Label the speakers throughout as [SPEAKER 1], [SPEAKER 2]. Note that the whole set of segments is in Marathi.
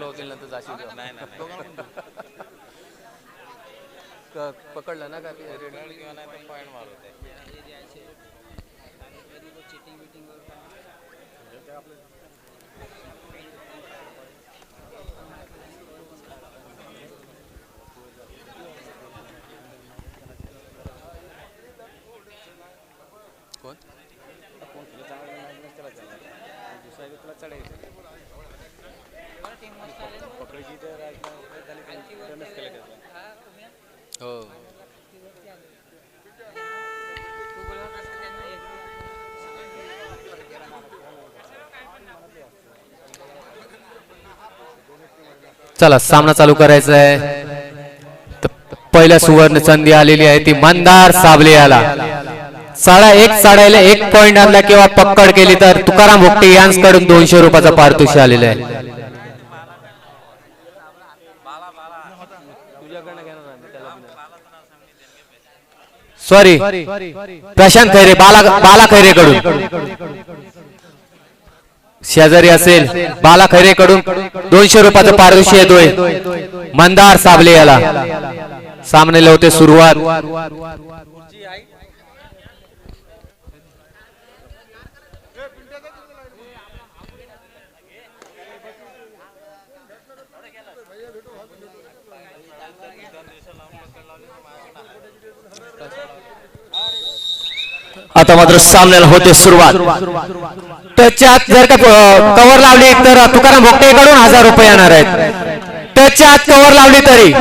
[SPEAKER 1] होतील नंतर जाशील
[SPEAKER 2] नाही नाही
[SPEAKER 1] क- पकडलं ना का ते? रेड
[SPEAKER 2] किंवा नाही तर पॉईंट मारवते
[SPEAKER 1] कोण? हो चला सामना चालू करायचा आहे पहिल्या सुवर्ण संधी आलेली आहे ती मंदार साबले याला साडा एक साडायला एक पॉइंट आणला किंवा पक्कड केली तर तुकाराम भोगटे यांकडून दोनशे रुपयाचा पारितोषिक आलेलं आहे. सॉरी प्रशांत खैरे बाला बाला खैरेकडून. शेजारी असेल बाला खैरेकडून दोनशे रुपयाचं पारितोषिक येतोय मंदार साबले याला. सामने होते सुरुवात.
[SPEAKER 3] आता मात्र सामन्याला होते सुरुवात.
[SPEAKER 1] त्याच्यात जर का कव्हर लावली तर तुकाराम भोगटेकडून हजार रुपये येणार आहेत. टचच्या आत कव्हर लावली तरी.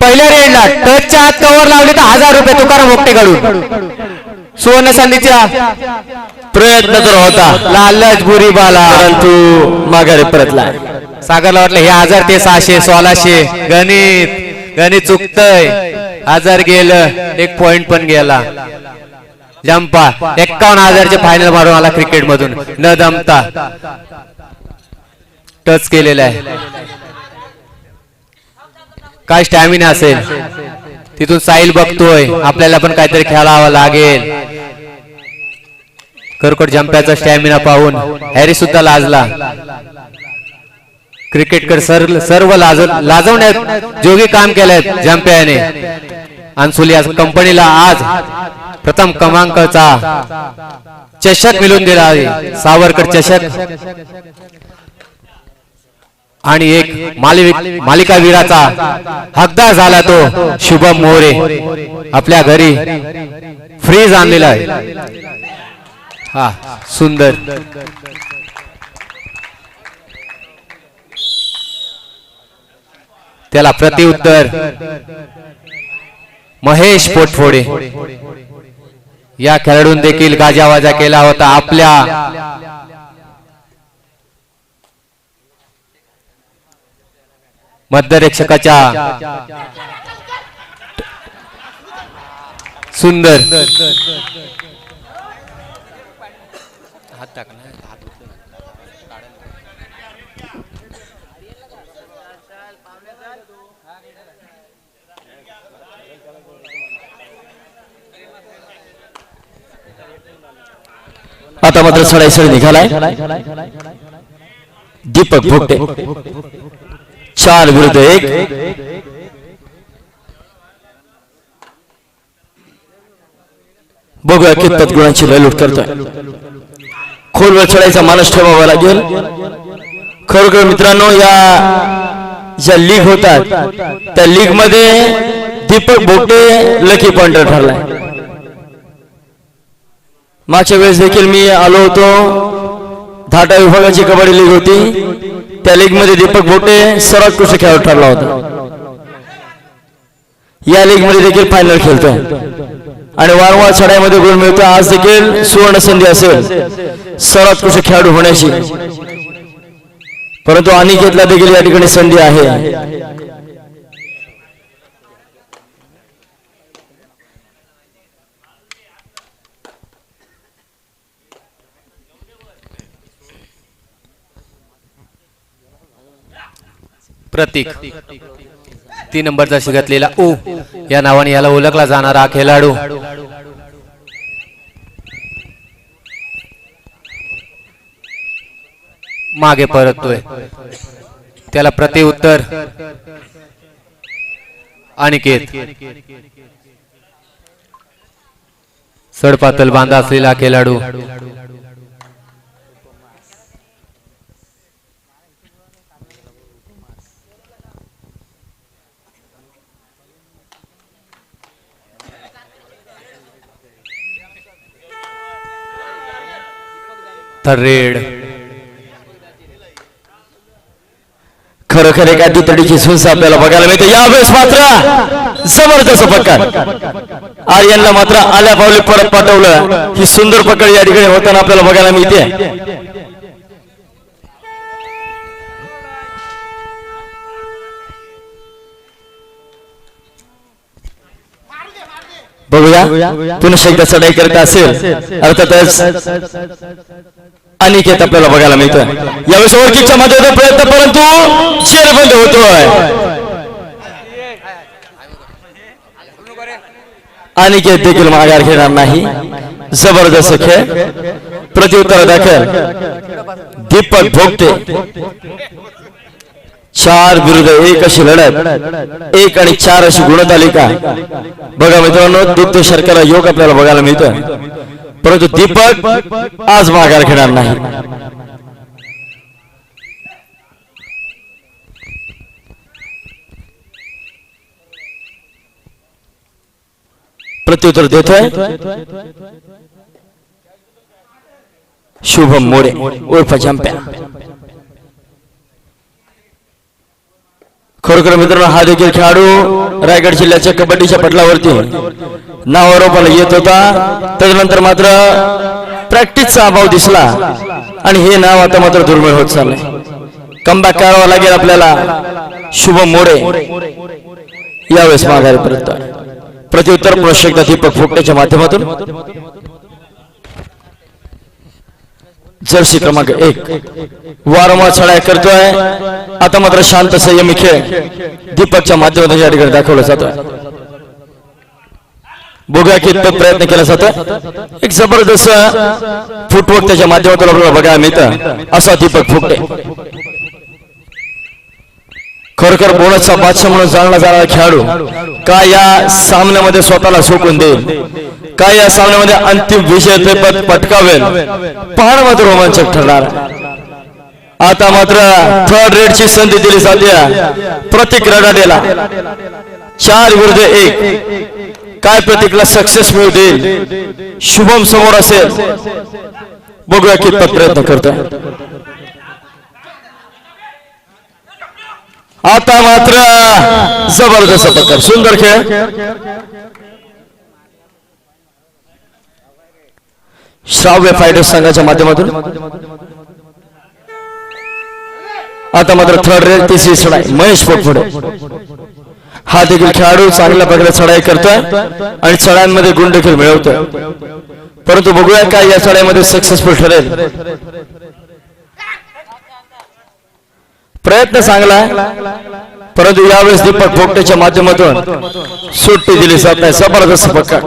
[SPEAKER 1] पहिल्या रेडला टचच्या आत कव्हर लावली तर हजार रुपये तुकाराम भोगटेकडून सुवर्ण संधीच्या
[SPEAKER 3] प्रयत्न तर होता.
[SPEAKER 1] लालच बुरी बाला
[SPEAKER 3] परंतु माघारी परतला
[SPEAKER 1] सागरला वाटलं हे हजार ते सहाशे सोळाशे गणित गणित चुकतय. हजार गेलं एक पॉइंट पण गेला. जंपा एक्कावन्न हजारचे फायनल मारून आला क्रिकेट मधून. न दमता टच केलेला आहे. काय स्टॅमिना असेल? तिथून साईल बघतोय. आपल्याला पण काहीतरी खेळावं लागेल. करकोट जंप्याचा स्टॅमिना पाहून हॅरी सुद्धा लाजला. क्रिकेटकडे सर्व सर्व लाज लाजवण्यात जोगी काम केलंय जम्प्याने अन्सुलिया आज कंपनीला आज प्रथम क्रमांकाचा चषक मिळून दिला आहे. सावरकर चषक. आणि एक मालिक मालिका वीराचा हकदार झाला तो शुभम मोरे. आपल्या घरी फ्रीज आणलेला आहे. हा सुंदर. त्याला प्रतिउत्तर महेश पोटफोडे. या खेळाडून देखील गाजावाजा केला होता आपल्या. मध्यरक्षकाच्या सुंदर. हात टाकणार
[SPEAKER 3] आता मात्र सडाईसर निघालाय. दीपक भोगटे. चार विरुद्ध एक. बघूया कितपत गुणांची लयलूट करतोय. खोलवर चढायचा मानस ठेवावा लागेल. खरोखर मित्रांनो या ज्या लीग होतात त्या लीगमध्ये दीपक भोगटे लकी पॉइंटर ठरलाय. मागच्या वेळेस देखील मी आलो होतो. धाटा विभागाची कबड्डी लीग होती. त्या लीगमध्ये दीपक बोटे सर्वोत्कृष्ट खेळाडू ठरला होता. या लीगमध्ये देखील फायनल खेळतोय. आणि वारंवार चढाईमध्ये गुण मिळतो आज देखील सुवर्ण संधी असेल. सर्वोत्कृष्ट खेळाडू होण्याची. परंतु अनिकेतला देखील या ठिकाणी संधी आहे.
[SPEAKER 1] प्रतीक. तीन नंबरचा शिगतलेला ओ या नावाने याला ओळखला जाणारा खेळाडू. मागे परततोय. त्याला प्रतिउत्तर अनिकेत. सडपातल बांधा असलेला खेळाडू. खर
[SPEAKER 3] खरोखर एका दुतडीची सुस आपल्याला बघायला मिळते. यावेळेस मात्र जबरदस्त पकड. आर्यनला मात्र आल्या पावली परत पाठवलं. ही सुंदर पकड या ठिकाणी होताना आपल्याला बघायला मिळते. बघूया. पुन्हा एकदा चढाई करत असेल. अर्थातच अनिकेत आपल्याला बघायला मिळतोय. यावेळेस ओळखीच्या मध्ये प्रयत्न परंतु शेरबंद होतोय. अनिकेत देखील माघार घेणार नाही. जबरदस्त खेळ. प्रत्युत्तर दाखल. दीपक भोगते. चार विरुद्ध एक अशी लढत. एक आणि चार अशी गुणतालिका. बघा मित्रांनो दीप्त शर्करा योग आपल्याला बघायला मिळतोय. परंतु दीपक आज माघार घेणार नाही. प्रत्युत्तर देतोय. शुभम मोरे उर्फ जंप्या खरोखर मित्रांनो हा देखील खेळाडू रायगड जिल्ह्याच्या कबड्डीच्या पटलावरती नावारोपाला येत होता. त्याच्यानंतर मात्र प्रॅक्टिसचा अभाव दिसला आणि हे नाव आता मात्र दुर्मिळ होत चाललंय. कमबॅक करावा लागेल आपल्याला. शुभम मोरे. यावेळेस माघारी परत प्रत्युत्तर पुन्हा दीपक फुकट्याच्या माध्यमातून. जर्सी क्रमांक एक. वारंवार चढाई करतोय. आता मात्र शांत संयमी खेळ दीपकच्या माध्यमातून या ठिकाणी दाखवला जातोय बघूया कितपत प्रयत्न केला जातो. एक जबरदस्त फुटवर्क त्याच्या माध्यमातून आपल्याला बघायला मिळतं. असा दीपक फुकटे खरोखर बोनसचा बादशाह म्हणून जाणला जाणारा खेळाडू का या सामन्यामध्ये स्वतःला सोकून देईल? काय या सामन्यामध्ये अंतिम विजयपद पटकावेल. पाहणं मात्र रोमांचक ठरणार. आता मात्र थर्ड रेडची संधी दिली जाते. प्रतीक रडाडेला. चार विरुद्ध एक. काय प्रतीकला सक्सेस मिळू देईल शुभम समोर असेल. बघूया कितपत प्रयत्न करतोय. आता मात्र जबरदस्त प्रकार सुंदर खेळ. श्राव्य फायटर्स संघाच्या माध्यमातून? आता मात्र थर्ड रेल तिसरी चढाई महेश पोटफोडे हा देखील खेळाडू चांगल्या प्रकारे चढाई करतोय आणि चढाईमध्ये गुण देखील मिळवतोय. परंतु बघूया काय या चढाईमध्ये सक्सेसफुल ठरेल. प्रयत्न चांगला आहे परंतु यावेळेस दीपक भोगटेच्या माध्यमातून सुट्टी दिली जात नाही. जबरदस्त पक्का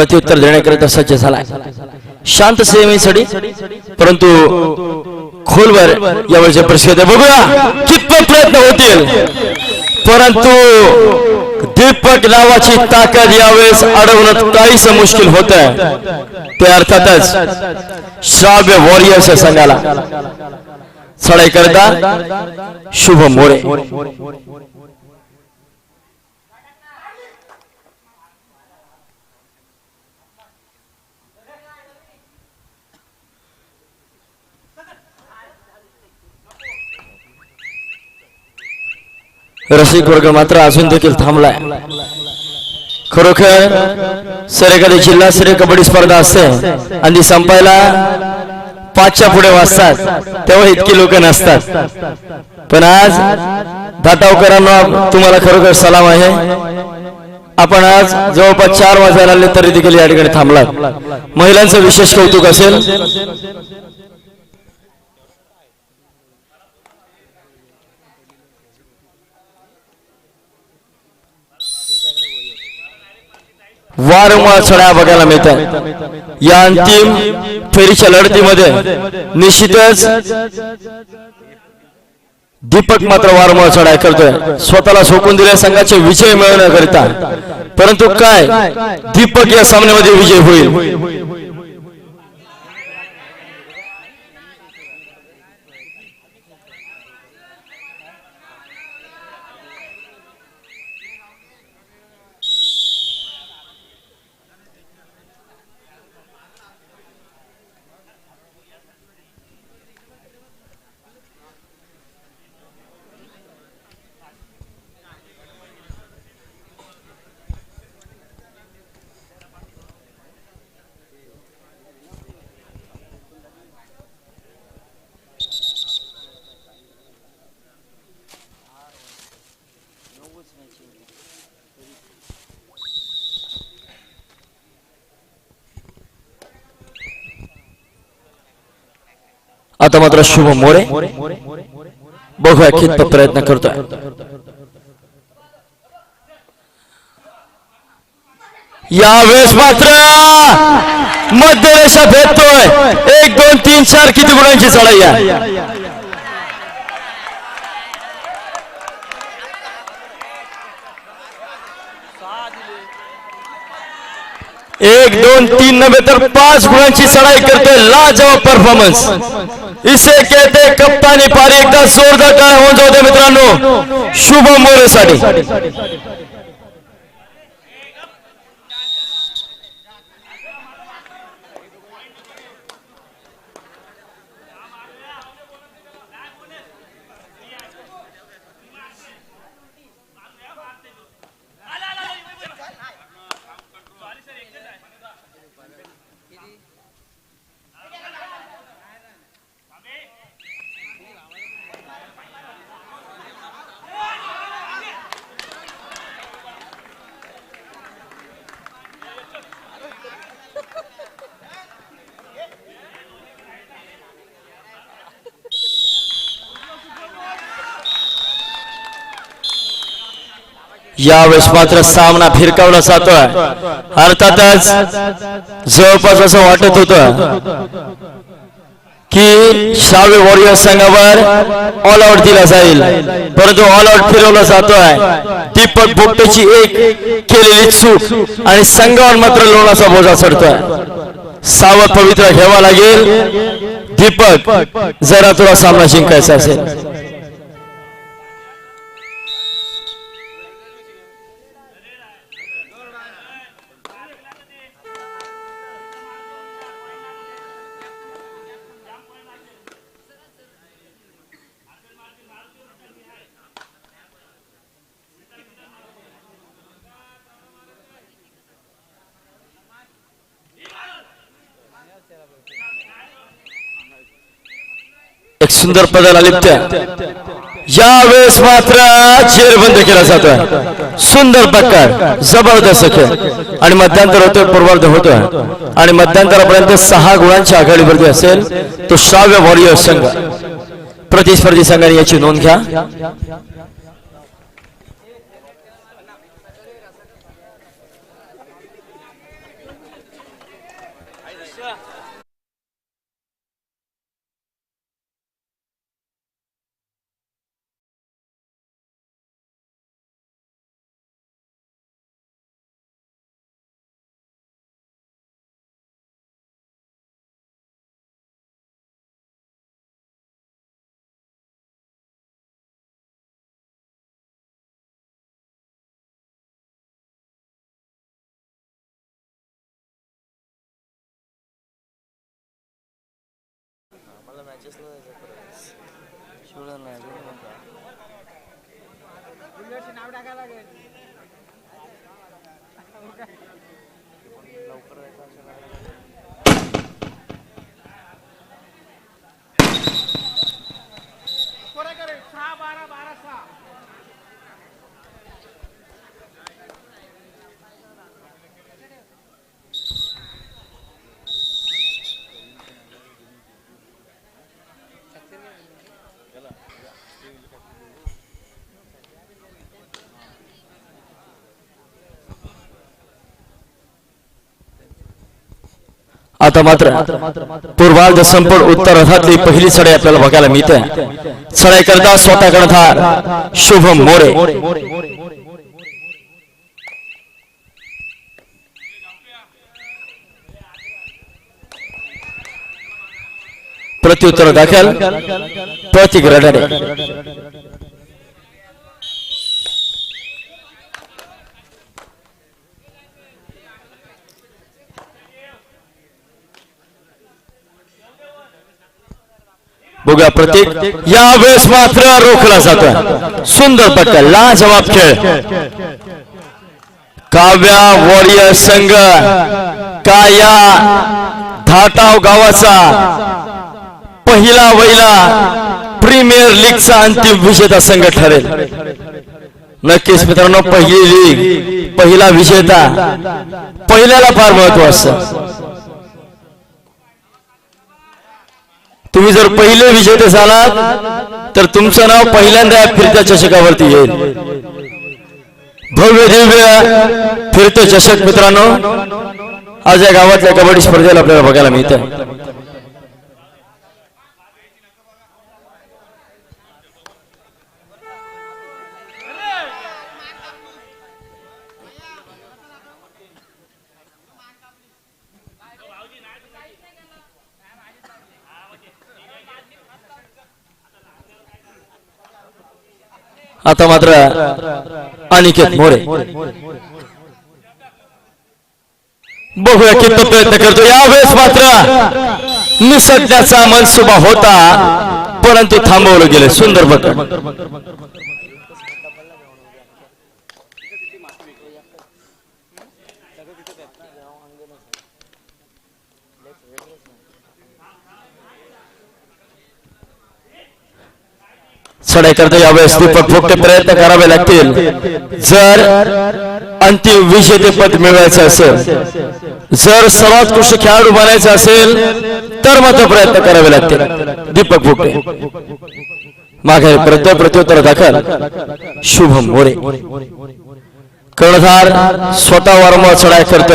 [SPEAKER 3] प्रत्युत्तर देण्याकरिता सज्ज झालाय. शांत सेवेसाठी परंतु खोलवर यावेळेचे प्रश्न बघूया कितपत प्रयत्न होतील. परंतु दीपक नावाची ताकद यावेळेस अडवणं काहीच मुश्किल होत आहे ते अर्थातच श्राव्य वॉरियर्स या संघाला. चढाई करता शुभ मोरे. रसिक वर्ग मात्र अजून देखील थांबलाय. खरोखर सर एखादी जिल्हा स्तरीय कबड्डी स्पर्धा असते आणि ती संपायला पाचच्या पुढे वाजतात. तेव्हा इतकी लोक नसतात. पण आज दातावकरांना तुम्हाला खरोखर सलाम आहे. आपण आज जवळपास चार वाजायला आले तरी देखील या ठिकाणी थांबला महिलांचं विशेष कौतुक असेल. वारंवार चढ्या बघायला मिळतात. या अंतिम फेरीच्या लढतीमध्ये निश्चितच दीपक मात्र वारंवार चढाई करतोय. स्वतःला सोकून दिल्या संघाचे विजय मिळवण्याकरिता. परंतु काय? दीपक या सामन्यामध्ये विजय होईल. आता मात्र शुभ मोरे. बघूया कितपत प्रयत्न करतोय. यावेळेस मात्र मध्य रेषा भेटतोय एक दोन तीन चार किती गुणांची चढाई आहे? एक दोन तीन नव्हे तर पाच गुणांची चढाई करतोय लाजवाब परफॉर्मन्स इसे कहते कप्तानी पारी एकदा जोरदार टाळ्या होऊन जाऊ दे मित्रांनो. शुभ मोरेसाठी. यावेळेस मात्र सामना फिरकावला जातोय. अर्थातच जवळपास असं वाटत होत की शावे वॉरियर संघावर ऑल आउट दिला जाईल. परंतु ऑल आउट फिरवला जातोय. दीपक बोपटेची एक केलेली चूक आणि संघावर मात्र लोणाचा बोजा चढतोय. सावध पवित्र घ्यावा लागेल. दीपक जरा तुला सामना जिंकायचा असेल. एक सुंदर पदाला लिप्त्या यावेळेस मात्र चेर बंद केला जातोय. सुंदर प्रकार जबरदस्त खेळ. आणि मध्यांतर होतोय पूर्वार्ध होतोय. आणि मध्यांतरापर्यंत सहा गुणांची आघाडीवरती असेल तो श्राव्य वॉरियर संघ. प्रतिस्पर्धी संघाने याची नोंद घ्या.
[SPEAKER 2] मला मॅचेसला जायचं खरं शिवला नाही अजून
[SPEAKER 3] आता मात्र. पूर्वार्ध संपूर्ण उत्तर उत्तरार्धातली पहिली चढाई आपल्याला बघायला मिळते. चढाई करता स्वतः कर्णधार शुभम मोरे. प्रत्युत्तर दाखल. प्रतीक बघूया प्रतीक या वेळेस मात्र रोखला जातोय. सुंदर पट्ट्या लाजवाब खेळ. काव्या वॉरियर संघ का या धाटाव गावाचा पहिला वैला प्रीमियर लीगचा अंतिम विजेता संघ ठरेल. नक्कीच मित्रांनो पहिली लीग पहिला विजेता पहिल्याला फार महत्त्व असतं तुम्ही जर पहिले विजेते झालात तर तुमचं नाव पहिल्यांदा फिरत्या चषकावरती येईल. भव्य दिव्य फिरतं चषक मित्रांनो आज या गावातल्या कबड्डी स्पर्धेला आपल्याला बघायला मिळतं आता मात्र अनिकेत मोरे. बघूया किती प्रयत्न करतो. यावेळेस मात्र निसटण्याचा मनसुबा होता परंतु थांबवलं गेलं सुंदर बटन चढाई करता. यावेळेस दीपक फुकटे प्रयत्न करावे लागतील. जर अंतिम विजेते पद मिळवायचं असेल जर सर्वोत्कृष्ट खेळाडू बनायचं असेल तर मात्र प्रयत्न करावे लागतील. दीपक फुकटे. मागे प्रत्येक प्रत्युत्तर दाखल. शुभम मोरे. कर्णधार स्वतः वारंवार चढाई करत.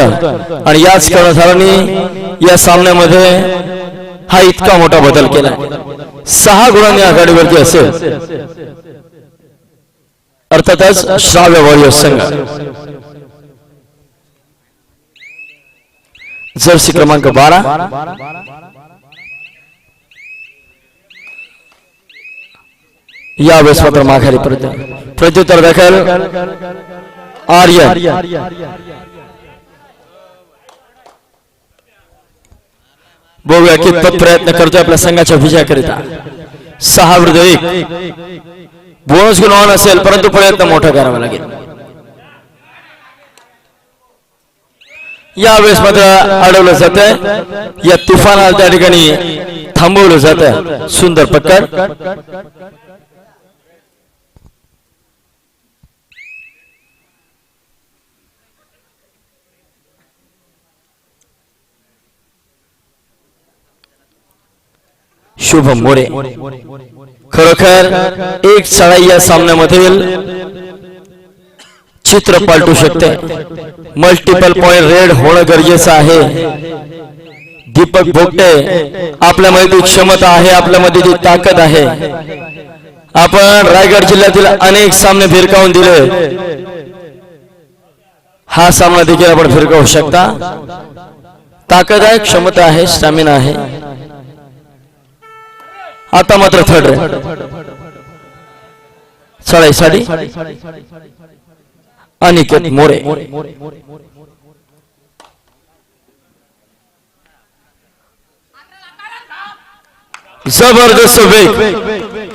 [SPEAKER 3] आणि याच कर्णधारांनी या सामन्यामध्ये हा इतका मोठा बदल केला. सहा गुणांनी आघाडीवरती असेल. अर्थातच श्राव्य वॉरियर संघ. जर्सी क्रमांक बारा. यावेळेस मात्र माघारी प्रत्युत्तर दाखल. आर्य बघूया कितपत प्रयत्न करतोय आपल्या संघाच्या विजयाकरिता. सहा विरुद्ध एक. बोनस गुणवान असेल परंतु प्रयत्न मोठा करावा लागेल. यावेळेस मात्र अडवलं जात या तुफानाला त्या ठिकाणी थांबवलं जात सुंदर पक्कड शुभम मोरे. खरोखर एक चढाई या सामन्यामधील चित्र पालटू शकते. मल्टिपल पॉइंट रेड होणं गरजेचं आहे. दीपक भोगटे आपल्यामध्ये ती क्षमता आहे आपल्यामध्ये ती ताकद आहे. आपण रायगड जिल्ह्यातील अनेक सामने फिरकावून दिले. हा सामना देखील आपण फिरकावू शकता. ताकद आहे क्षमता आहे स्टॅमिना आहे. आता मात्र थर्ड चढाईसाठी अनिकेत मोरे. जबरदस्त वेग.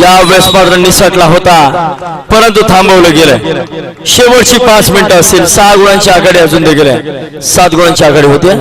[SPEAKER 3] यावेळेस मात्र निसटला होता. परंतु थांबवलं गेलं शेवटची पाच मिनिटं असेल सहा गुणांची आघाडी अजून देखील सात गुणांची आघाडी होते.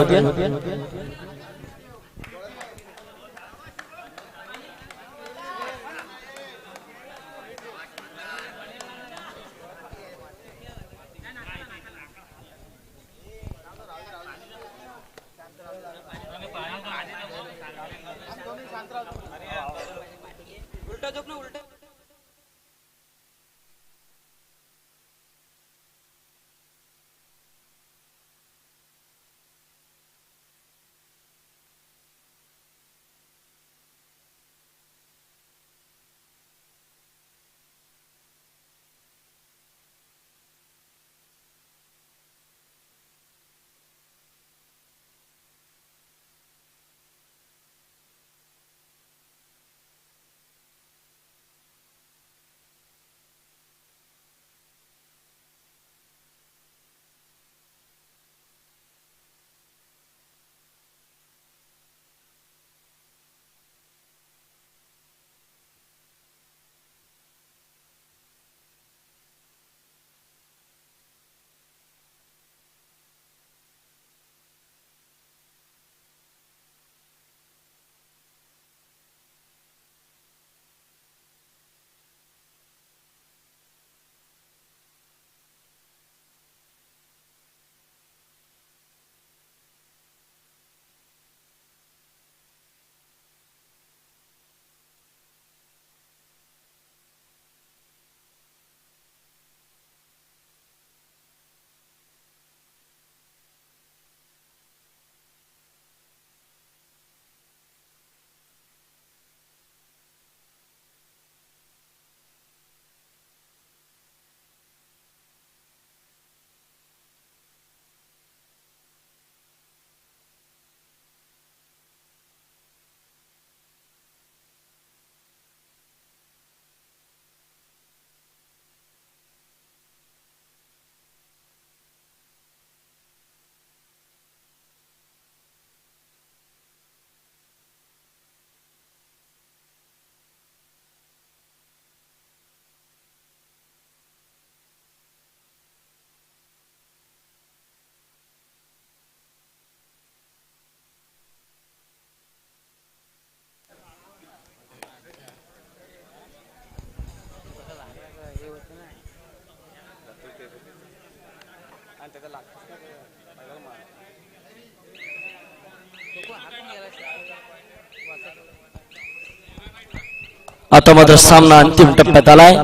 [SPEAKER 3] आता मात्र सामना अंतिम टप्प्यात आलाय.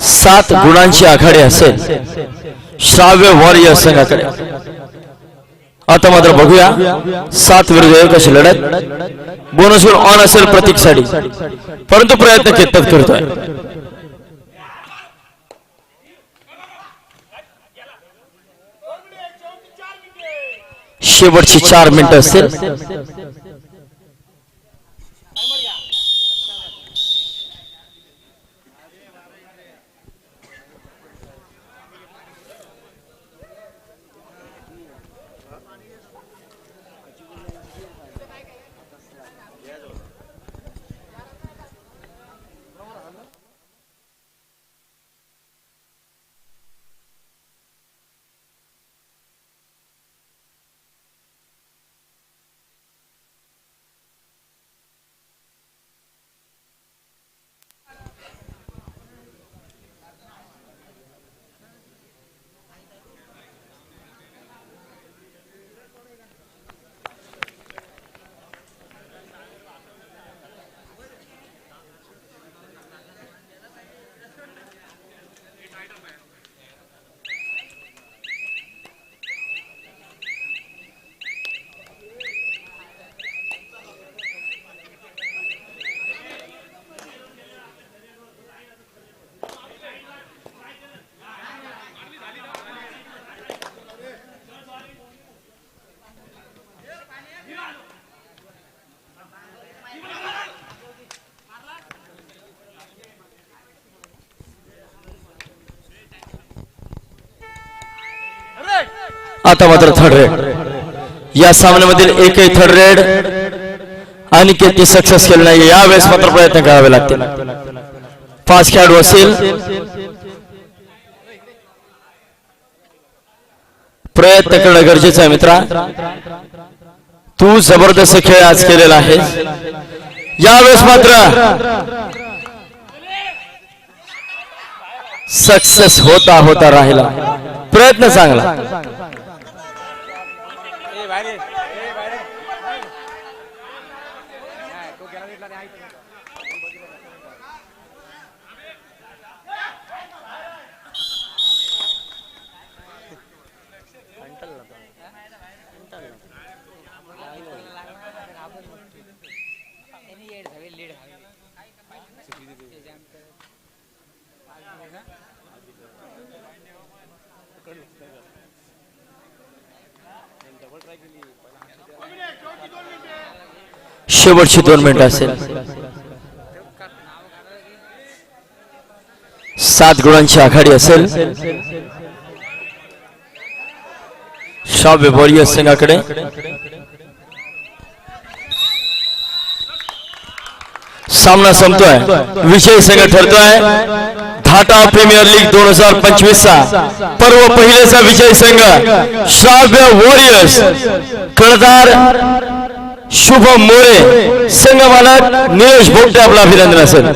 [SPEAKER 3] सात गुणांची आघाडी असेल. श्राव्य वॉरियर संघाकडे. आता मात्र बघूया. सात विरुद्ध एक अशी लढत. बोनस ऑन असेल प्रतीक साडी. परंतु प्रयत्न चेतक करतोय शेवटची चार मिनिटं असतील आता मात्र थर्ड रेड या सामन्यामधील एकही थर्ड रेड आणि सक्सेस केले नाही. यावेळेस मात्र प्रयत्न करावे लागतील. पाच खेळाडू असेल. प्रयत्न करणं गरजेचं आहे मित्रा. तू जबरदस्त खेळ आज केलेला आहे. यावेळेस मात्र सक्सेस होता होता राहिला. प्रयत्न चांगला. शेवटची दोन मिनिटं सात गुणांची आघाडी असेल। शाव्य वॉरियर्स संघाकडे सामना संपतोय। विजय संघ ठरतोय। ढाटा प्रीमियर लीग दोन हज़ार पंचवीस चा पर्व पहिलेचा विजय संघ श्राव्य वॉरियर्स। कळदार शुभम मोरे संघ मालक निलेश भोगटे आपलं अभिनंदन असेल.